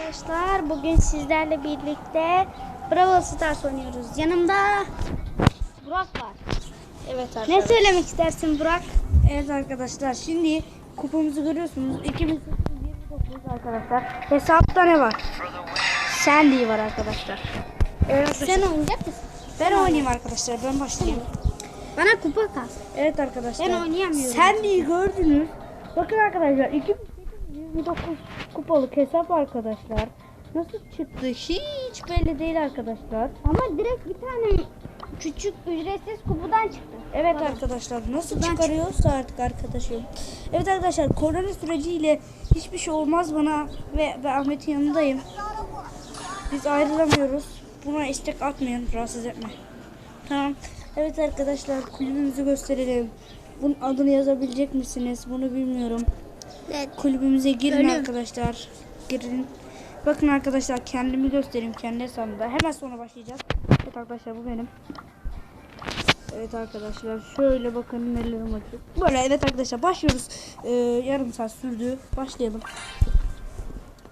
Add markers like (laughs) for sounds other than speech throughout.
Arkadaşlar bugün sizlerle birlikte Brawl Stars oynuyoruz. Yanımda Burak var. Evet Ne arkadaşlar. söylemek istersin Burak? Evet arkadaşlar şimdi kupamızı görüyorsunuz. 2929 arkadaşlar. Hesapta ne var? Sandy var arkadaşlar. Evet arkadaşlar. Sen oynayacak mısın? ben oynayayım arkadaşlar. Ben başlayayım. Bana kupa kas. Evet arkadaşlar. Ben oynayamıyorum. Sandy'yi gördünüz. Bakın arkadaşlar 2829 kupalık hesap arkadaşlar. Nasıl çıktı hiç belli değil arkadaşlar. Ama direkt bir tane küçük ücretsiz kupadan çıktı. Evet arkadaşlar nasıl Kutudan çıkarıyorsa artık arkadaşım. Evet arkadaşlar korona süreciyle hiçbir şey olmaz bana ve ben Ahmet'in yanındayım. Biz ayrılamıyoruz. Buna istek atmayın rahatsız etme. Tamam. Evet arkadaşlar kulübümüzü gösterelim. Bunun adını yazabilecek misiniz? Bunu bilmiyorum. Evet. Kulübümüze girin Ölüm. arkadaşlar. Girin. Bakın arkadaşlar kendimi göstereyim kendi hesabımda. Hemen sonra başlayacağız. Evet arkadaşlar bu benim. Evet arkadaşlar şöyle bakın nelerim var. Böyle evet arkadaşlar başlıyoruz. Ee, yarım saat sürdü. Başlayalım.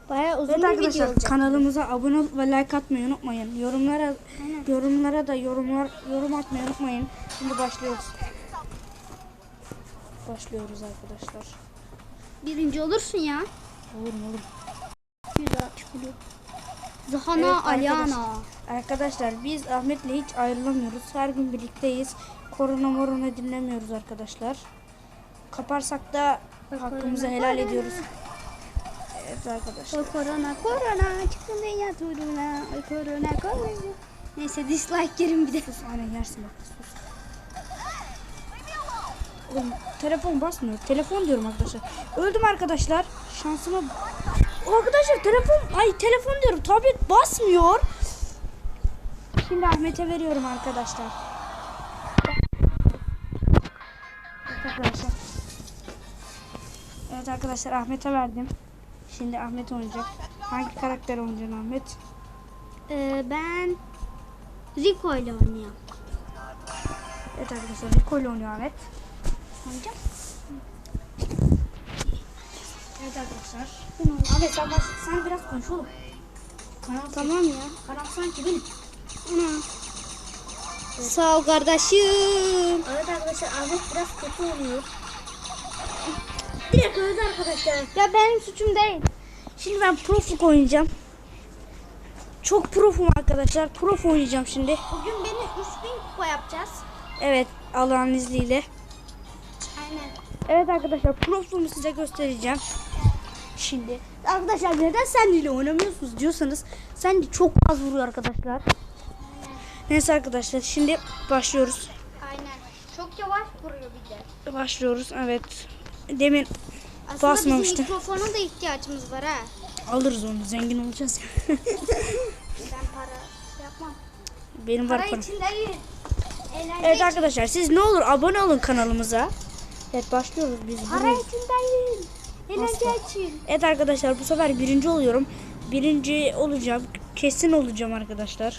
Bayağı uzun Evet bir video arkadaşlar olacak. kanalımıza abone ve like atmayı unutmayın. Yorumlara Aynen. yorumlara da yorumlar yorum atmayı unutmayın. Şimdi başlıyoruz. Başlıyoruz arkadaşlar. Birinci olursun ya. Olur mu olur. Güzel çıkıyor. Zahana Evet, Aliana. arkadaşlar. Arkadaşlar biz Ahmet'le hiç ayrılamıyoruz. Her gün birlikteyiz. Korona morona dinlemiyoruz arkadaşlar. Kaparsak da hakkımızı korona, helal korona. ediyoruz. Evet arkadaşlar. Korona korona çıktın dünya turuna. Korona korona. Neyse dislike yerim bir de. Sus aynen yersin bak sus. Oğlum telefon basmıyor. Telefon diyorum arkadaşlar. Öldüm arkadaşlar. Şansıma... Arkadaşlar telefon... Ay telefon diyorum. Tablet basmıyor. Şimdi Ahmet'e veriyorum arkadaşlar. Evet arkadaşlar. Evet arkadaşlar Ahmet'e verdim. Şimdi Ahmet oynayacak. Hangi karakter oynayacaksın Ahmet? Ee, ben Rico ile oynuyorum. Evet arkadaşlar Rico ile oynuyor Ahmet. Oynayacağım. Evet arkadaşlar. Ben oynayacağım. Ahmet sen, baş, sen biraz konuş oğlum. Kanal, Tamam ya. kanal sanki benim. Ana. Sağ ol kardeşim. Evet arkadaşlar Ahmet biraz kötü oluyor. Direkt öldü arkadaşlar. Ya benim suçum değil. Şimdi ben profuk oynayacağım. Çok profum arkadaşlar. Prof oynayacağım şimdi. Bugün beni 3000 kupa yapacağız. Evet Allah'ın izniyle. Aynen. Evet arkadaşlar proflumu size göstereceğim. Şimdi arkadaşlar neden sendiyle oynamıyorsunuz diyorsanız sendi çok az vuruyor arkadaşlar. Neyse arkadaşlar şimdi başlıyoruz. Aynen. Çok yavaş vuruyor bir de. Başlıyoruz evet. Demin Aslında Basmamıştı. bizim mikrofona da ihtiyacımız var ha. alırız onu zengin olacağız. (laughs) Ben para yapmam. Benim var Para param. için değil. Evet arkadaşlar siz ne olur abone olun kanalımıza. Evet başlıyoruz biz. Para için değil. Eğlence için. Evet arkadaşlar bu sefer birinci oluyorum. Birinci olacağım. Kesin olacağım arkadaşlar.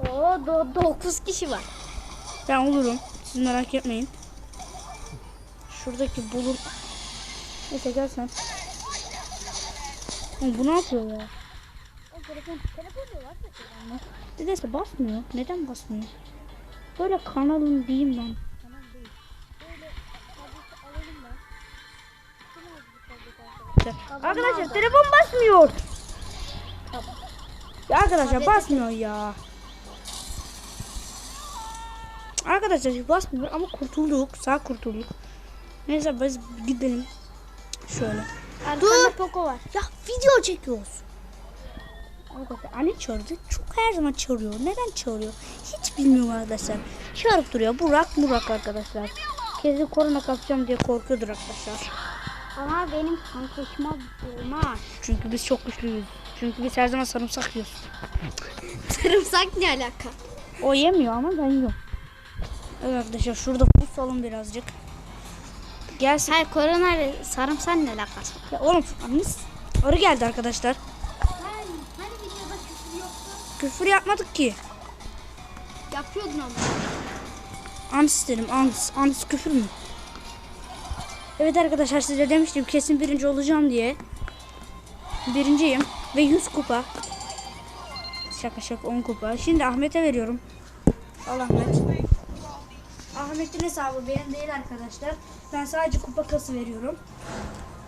Oo, do 9 kişi var. Ben olurum. Siz merak etmeyin. Şuradaki bulur. Neyse gel sen. Oğlum bu ne yapıyor ya? Telefon, telefon diyorlar. Nedense basmıyor. Neden basmıyor? Böyle kanalım diyeyim ben. Arkadaşlar telefon basmıyor. Ya arkadaşlar basmıyor ya. Arkadaşlar basmıyor ama kurtulduk. Sağ kurtulduk. Neyse biz gidelim. Şöyle. Arkanda Poco var. Ya video çekiyoruz. Arkadaşlar anne çağırdı. Çok her zaman çağırıyor. Neden çağırıyor? Hiç bilmiyorum arkadaşlar. Çağırıp duruyor. Burak Burak arkadaşlar. Kesin korona kapacağım diye korkuyordur arkadaşlar. Ama benim kankışma olmaz. Çünkü biz çok güçlüyüz. Çünkü biz her zaman sarımsak yiyoruz. (laughs) Sarımsak ne alaka? O yemiyor ama ben yiyorum. Evet arkadaşlar şurada pusalım birazcık. Gelsin. Hayır korona ile sarımsak ne alakası? Ya oğlum anneniz arı geldi arkadaşlar. Hani, hani videoda küfür yoktu? Küfür yapmadık ki. Yapıyordun ama. Ans dedim. Ans. Ans küfür mü? Evet arkadaşlar size demiştim kesin birinci olacağım diye. Birinciyim ve 100 kupa. Şaka şaka 10 kupa. Şimdi Ahmet'e veriyorum. Al Ahmet. Ahmet'in hesabı benim değil arkadaşlar. Ben sadece kupa kası veriyorum.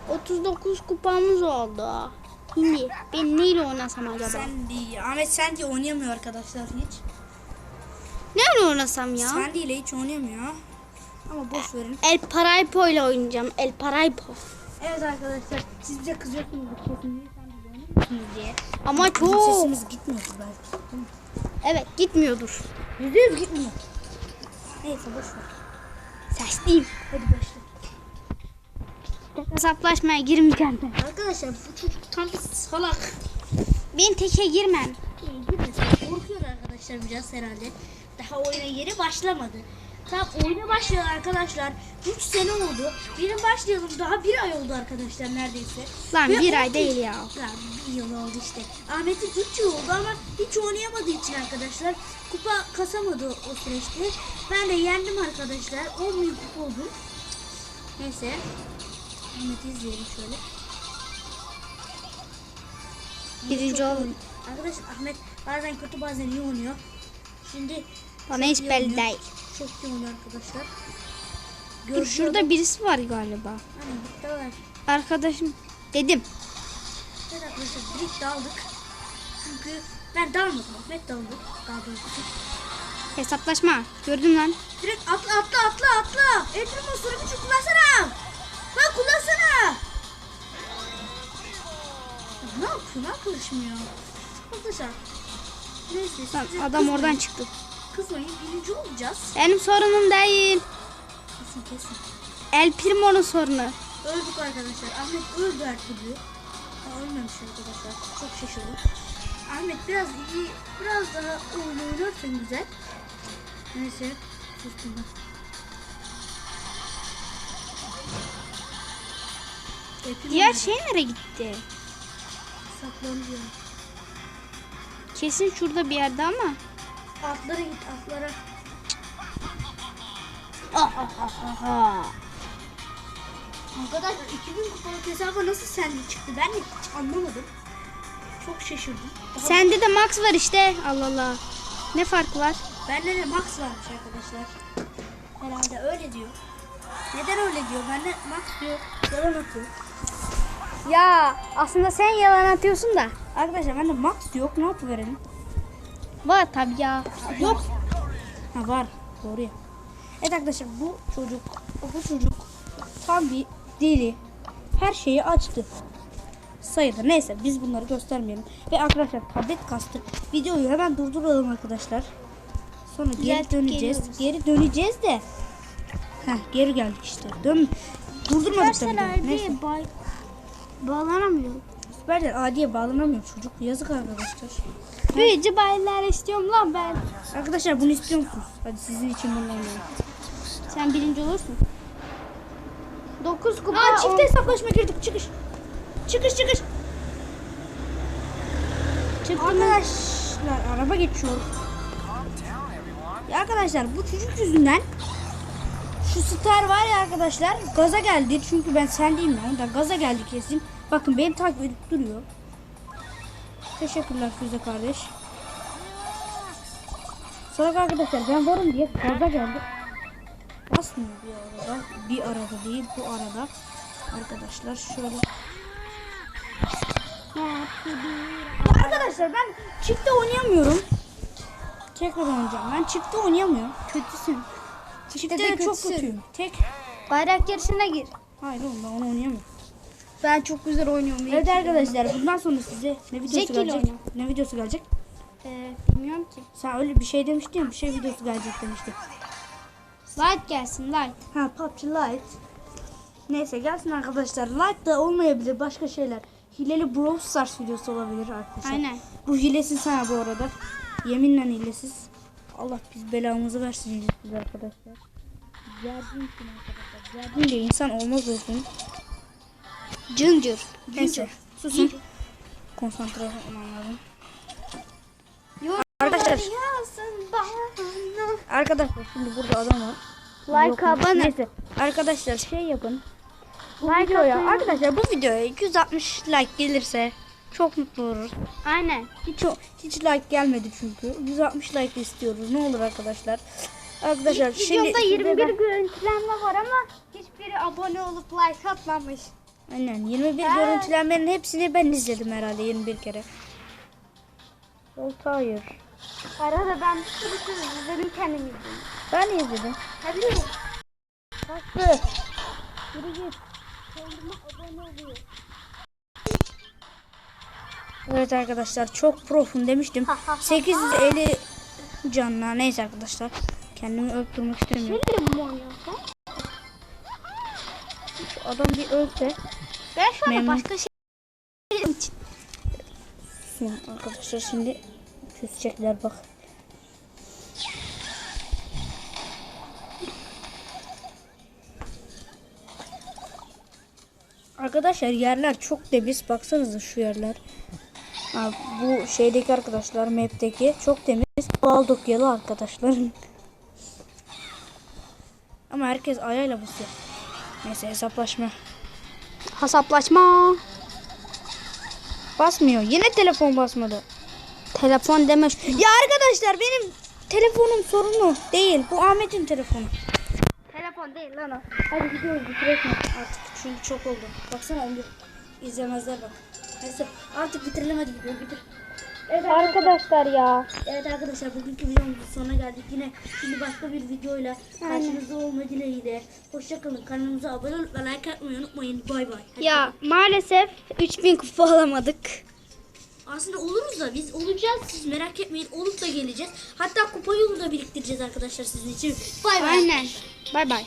39 kupamız oldu. Şimdi ben neyle oynasam acaba? Sen değil. Ahmet sen diye oynayamıyor arkadaşlar hiç. Neyle oynasam ya? Sen ile hiç oynayamıyor. Ama boş verin. El Paraipo ile oynayacağım. El Paraipo. Evet arkadaşlar siz bize kızıyorsunuz kesin diye sen bize diye. Ama Bizim çok. sesimiz gitmiyordu belki. değil mi? Evet gitmiyordur. Yüzde yüz gitmiyor. Neyse boş ver. Sesliyim. Hadi başla. Hesaplaşmaya girmeyeceğim ben. Arkadaşlar bu çocuk tam bir salak. Ben teke girmem. Girmesin. Korkuyor arkadaşlar biraz herhalde. Daha oyuna yeni başlamadı. Tam oyuna başladı arkadaşlar. 3 sene oldu. Benim başlayalım daha bir ay oldu arkadaşlar neredeyse. Lan Ve bir ay değil ya. Ya bir yıl oldu işte. Ahmet'in 3 yıl oldu ama hiç oynayamadığı için arkadaşlar. Kupa kasamadı o süreçte. Ben de yendim arkadaşlar. 10 bin kupa oldum. Neyse. Ahmet'i izleyelim şöyle. Birinci oynuyor. Arkadaşlar Ahmet bazen kötü bazen iyi oynuyor. Şimdi Bana hiç belli değil. İyi oynuyor arkadaşlar. Dur Görüşüyor. şurada birisi var galiba. Hani bitti var. Arkadaşım dedim. Evet arkadaşlar direkt daldık. Çünkü ben dalmadım. Ahmet daldı. Doğrusu. Hesaplaşma. Gördüm lan. Direkt atla atla atla atla. Etrafı soru gücü kullansana. Lan kullansana. Ne yapıyor? Ne karışmıyor? Arkadaşlar. Neyse. Lan adam oradan çıktı. Kızmayın. Birinci olacağız. Benim sorunum değil. Kesin kesin. El Primo'nun sorunu. Öldük arkadaşlar. Ahmet öldü her türlü. Aa, ölmemiş arkadaşlar. Çok şaşırdım. Ahmet biraz iyi, biraz daha oyun oynarsan güzel. Neyse. Sustum ben. Hepim Diğer şey nereye gitti? Saklanıyor. Kesin şurada bir yerde ama. Atlara git atlara. Arkadaşlar 2000 kupalık hesaba nasıl sende çıktı ben de hiç anlamadım. Çok şaşırdım. Daha Sende de Max var işte. Allah Allah. Ne fark var? Bende de Max varmış arkadaşlar. Herhalde öyle diyor. Neden öyle diyor? Bende Max diyor. Yalan atıyor. Ya aslında sen yalan atıyorsun da. Arkadaşlar bende Max yok. Ne yapıverelim? Var tabii ya. Yok. Ha var. Doğru ya. Evet arkadaşlar bu çocuk, bu çocuk tam bir deli. Her şeyi açtı. Sayılır. Neyse biz bunları göstermeyelim. Ve arkadaşlar tablet kastı. Videoyu hemen durduralım arkadaşlar. Sonra geri Düzeltip döneceğiz. geliyoruz. Geri döneceğiz de. Heh, geri geldik işte. Dön. Durdurmadık videoyu. Neyse. bay bağlanamıyorum. Süperden adiye bağlanamıyor çocuk. Yazık arkadaşlar. Büyücü baylar istiyorum lan ben. Arkadaşlar bunu istiyor musunuz? Hadi sizin için bunu oynayalım. Sen birinci olursun. 9 kupa. Aa çift hesaplaşma girdik. Çıkış. Çıkış çıkış. Çıktı mı? Arkadaşlar araba geçiyor. Ya arkadaşlar bu çocuk yüzünden şu star var ya arkadaşlar gaza geldi. Çünkü ben sendeyim ya. Da gaza geldi kesin. Bakın beni takip edip duruyor. Teşekkürler Füze kardeş. Salak arkadaşlar ben varım diye gaza geldi. Basmıyor bir arada. Bir arada değil bu arada. Arkadaşlar şöyle. Arkadaşlar ben çifte oynayamıyorum. Tekrar oynayacağım. Ben çifte oynayamıyorum. Kötüsün. Çifte de de çok kötüsün. kötüyüm. Tek. Bayrak yarışına gir. Hayır oğlum ben onu oynayamıyorum. Ben çok güzel oynuyorum. Evet arkadaşlar bundan sonra size ne videosu ile gelecek? oynuyorum. Ne videosu gelecek? Ee, bilmiyorum ki. Sen öyle bir şey demiştin ya bir şey videosu gelecek demiştin. Light gelsin light. Ha PUBG Lite. Neyse gelsin arkadaşlar. Lite da olmayabilir başka şeyler. Hileli Brawl Stars videosu olabilir arkadaşlar. Aynen. Bu hilesiz ha bu arada. Yeminle hilesiz. Allah biz belamızı versin hilesiz arkadaşlar. Zerdin kim arkadaşlar? Zerdin de insan olmaz olsun. Cıncır. Neyse susun. Konsantre olmam lazım. Arkadaşlar. Arkadaşlar. Arkadaşlar şimdi burada adam var. Like abone. Neyse arkadaşlar şey yapın. Bu Like videoya atın. arkadaşlar bu videoya 260 like gelirse çok mutlu oluruz. Aynen. Hiç o- hiç like gelmedi çünkü. 160 like istiyoruz. Ne olur arkadaşlar. Arkadaşlar İlk şimdi videomda size 21 ben- görüntülenme var ama hiçbiri abone olup like atmamış. Aynen 21 Ha. görüntülenmenin hepsini ben izledim herhalde 21 kere. Yok hayır. Arada ben bir sürü sürü izledim kendim izledim. Ben izledim. Tabii. Bastı. Yürü git. Kendime abone oluyor. Evet arkadaşlar çok profun demiştim. Ha, ha, ha, 850 canlı neyse arkadaşlar. Kendimi öldürmek istemiyorum. Şu adam bir ölse. Ben şu anda Memnun. başka şey için. Arkadaşlar şimdi küsecekler bak. Arkadaşlar yerler çok temiz. Baksanıza şu yerler. Ha, bu şeydeki arkadaşlar map'teki çok temiz. Baldokyalı arkadaşlar. Ama herkes ayağıyla basıyor. Neyse hesaplaşma. Hesaplaşma. Basmıyor. Yine telefon basmadı. Telefon deme. Ya arkadaşlar benim telefonum sorunlu değil. Bu Ahmet'in telefonu. Telefon değil lan o. Hadi gidiyoruz bitirelim artık. Çünkü çok oldu. Baksana onu izlemezler bak. Neyse artık bitirelim hadi gidiyoruz bitir. Evet Arkadaşlar ya. Evet arkadaşlar bugünkü videomuzun sonuna geldik. Yine şimdi başka bir videoyla karşınızda olma dileğiyle. Hoşçakalın. Kanalımıza abone olup ve like atmayı unutmayın. Bay bay. Ya maalesef 3000 kupa alamadık. Aslında oluruz da biz olacağız. Siz merak etmeyin. Olup da geleceğiz. Hatta kupa yolu da biriktireceğiz arkadaşlar sizin için. Bay bay. Aynen. Bay bay.